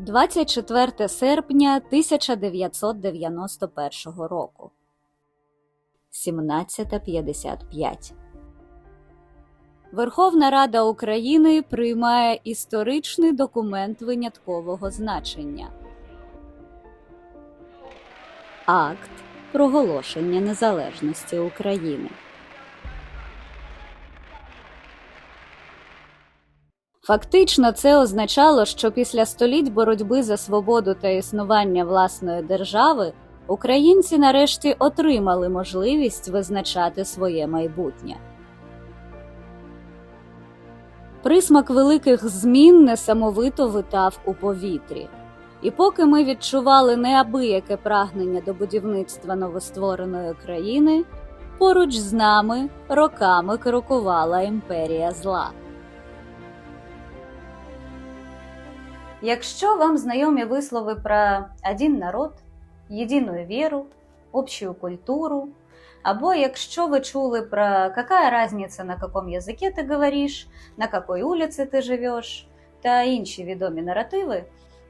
24 серпня 1991 року. 17.55 Верховна Рада України приймає історичний документ виняткового значення. Акт проголошення незалежності України. Фактично, це означало, що після століть боротьби за свободу та існування власної держави українці нарешті отримали можливість визначати своє майбутнє. Присмак великих змін несамовито витав у повітрі. І поки ми відчували неабияке прагнення до будівництва новоствореної країни, поруч з нами роками крокувала імперія зла. Якщо вам знайомі вислови про один народ, єдину віру, общую культуру, або якщо ви чули про какая разниця на каком язике ти говориш, на какой улиці ти живеш, та інші відомі наративи,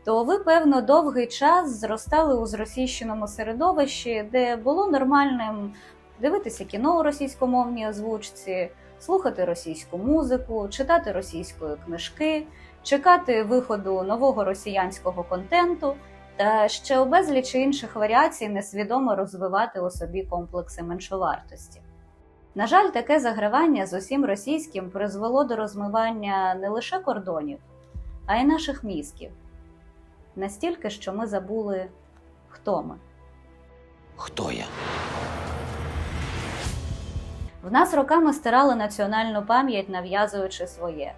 то ви, певно, довгий час зростали у зросійщеному середовищі, де було нормальним дивитися кіно у російськомовній озвучці, слухати російську музику, читати російської книжки, чекати виходу нового росіянського контенту та ще у безлічі інших варіацій несвідомо розвивати у собі комплекси меншовартості. На жаль, таке загравання з усім російським призвело до розмивання не лише кордонів, а й наших мізків. Настільки, що ми забули, хто ми. Хто я? Нас роками стирали національну пам'ять, нав'язуючи своє.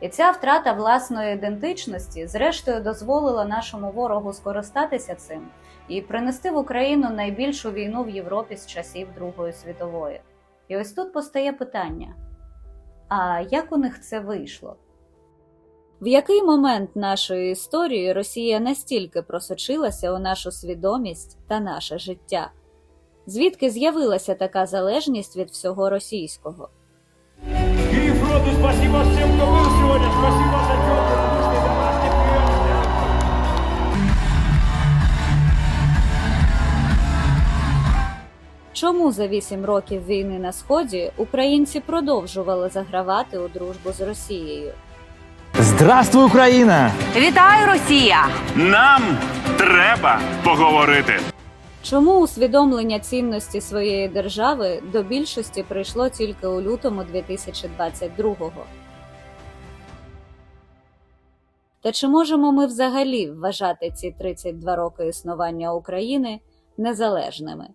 І ця втрата власної ідентичності, зрештою, дозволила нашому ворогу скористатися цим і принести в Україну найбільшу війну в Європі з часів Другої світової. І ось тут постає питання: а як у них це вийшло? В який момент нашої історії Росія настільки просочилася у нашу свідомість та наше життя? Звідки з'явилася така залежність від всього російського? Киев роду, спасибо всем, кто был сегодня. Спасибо за теплый, вкусный домашний прием. Чому за вісім років війни на сході українці продовжували загравати у дружбу з Росією? Здравствуй, Україна! Вітаю, Росія! Нам треба поговорити. Чому усвідомлення цінності своєї держави до більшості прийшло тільки у лютому 2022-го? Та чи можемо ми взагалі вважати ці 32 роки існування України незалежними?